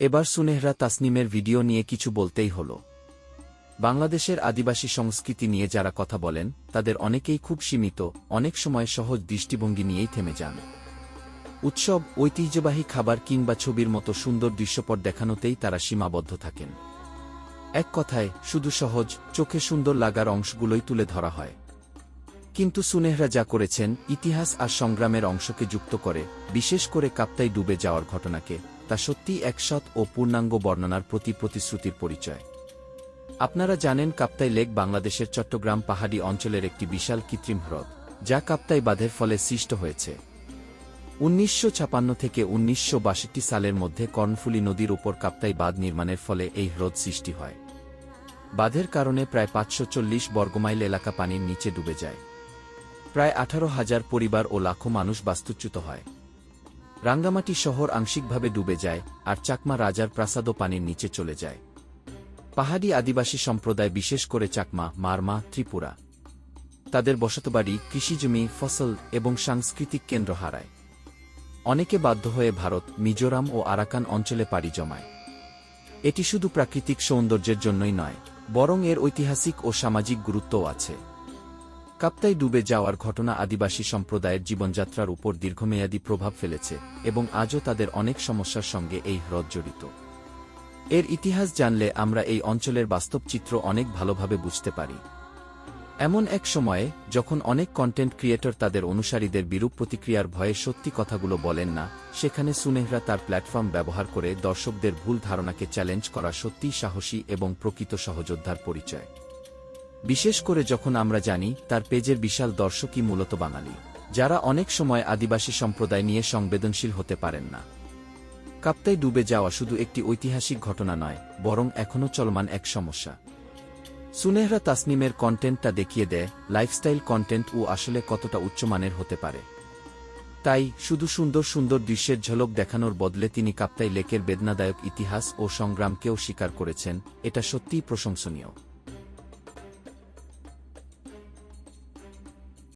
এবার সুনেহরা তাসনিমের ভিডিও নিয়ে কিছু বলতেই হল। বাংলাদেশের আদিবাসী সংস্কৃতি নিয়ে যারা কথা বলেন, তাদের অনেকেই খুব সীমিত, অনেক সময় সহজ দৃষ্টিভঙ্গি নিয়েই থেমে যান। উৎসব, ঐতিহ্যবাহী খাবার কিংবা ছবির মতো সুন্দর দৃশ্যপট দেখানোতেই তারা সীমাবদ্ধ থাকেন। এক কথায়, শুধু সহজ, চোখে সুন্দর লাগার অংশগুলোই তুলে ধরা হয়। কিন্তু সুনেহরা যা করেছেন, ইতিহাস আর সংগ্রামের অংশকে যুক্ত করে, বিশেষ করে কাপ্তাই ডুবে যাওয়ার ঘটনাকে তা সত্যি একসৎ ও পূর্ণাঙ্গ বর্ণনার প্রতি প্রতিশ্রুতির পরিচয়। আপনারা জানেন কাপ্তাই লেক বাংলাদেশের চট্টগ্রাম পাহাড়ি অঞ্চলের একটি বিশাল কৃত্রিম হ্রদ, যা কাপ্তাই বাঁধের ফলে সৃষ্ট হয়েছে। উনিশশো ছাপান্ন থেকে উনিশশো বাষট্টি সালের মধ্যে কর্ণফুলী নদীর উপর কাপ্তাই বাঁধ নির্মাণের ফলে এই হ্রদ সৃষ্টি হয়। বাঁধের কারণে প্রায় পাঁচশো চল্লিশ বর্গমাইল এলাকা পানির নিচে ডুবে যায়। প্রায় আঠারো হাজার পরিবার ও লাখো মানুষ বাস্তুচ্যুত হয়। রাঙ্গামাটি শহর আংশিকভাবে ডুবে যায়, আর চাকমা রাজার প্রাসাদও পানির নিচে চলে যায়। পাহাড়ি আদিবাসী সম্প্রদায় বিশেষ করে চাকমা, মারমা, ত্রিপুরা। তাদের বসতবাড়ি, কৃষিজমি, ফসল এবং সাংস্কৃতিক কেন্দ্র হারায়। অনেকে বাধ্য হয়ে ভারত, মিজোরাম ও আরাকান অঞ্চলে পাড়ি জমায়। এটি শুধু প্রাকৃতিক সৌন্দর্যের জন্যই নয়, বরং এর ঐতিহাসিক ও সামাজিক গুরুত্বও আছে। কাপ্তাই ডুবে যাওয়ার ঘটনা আদিবাসী সম্প্রদায়ের জীবনযাত্রার উপর দীর্ঘমেয়াদী প্রভাব ফেলেছে এবং আজও তাদের অনেক সমস্যার সঙ্গে এই হ্রদ জড়িত। এর ইতিহাস জানলে আমরা এই অঞ্চলের বাস্তব চিত্র অনেক ভালোভাবে বুঝতে পারি। এমন এক সময়ে, যখন অনেক কন্টেন্ট ক্রিয়েটর তাদের অনুসারীদের বিরূপ প্রতিক্রিয়ার ভয়ে সত্যি কথাগুলো বলেন না, সেখানে সুনেহরা তার প্ল্যাটফর্ম ব্যবহার করে দর্শকদের ভুল ধারণাকে চ্যালেঞ্জ করা সত্যিই সাহসী এবং প্রকৃত সহযোদ্ধার পরিচয়। বিশেষ করে যখন আমরা জানি তার পেজের বিশাল দর্শকই মূলত বাঙালি, যারা অনেক সময় আদিবাসী সম্প্রদায় নিয়ে সংবেদনশীল হতে পারেন না। কাপ্তাই ডুবে যাওয়া শুধু একটি ঐতিহাসিক ঘটনা নয়, বরং এখনও চলমান এক সমস্যা। সুনেহরা তাসনিমের কন্টেন্টটা দেখিয়ে দেয়, লাইফস্টাইল কন্টেন্ট ও আসলে কতটা উচ্চমানের হতে পারে। তাই, শুধু সুন্দর সুন্দর দৃশ্যের ঝলক দেখানোর বদলে তিনি কাপ্তাই লেকের বেদনাদায়ক ইতিহাস ও সংগ্রামকেও স্বীকার করেছেন, এটা সত্যিই প্রশংসনীয়।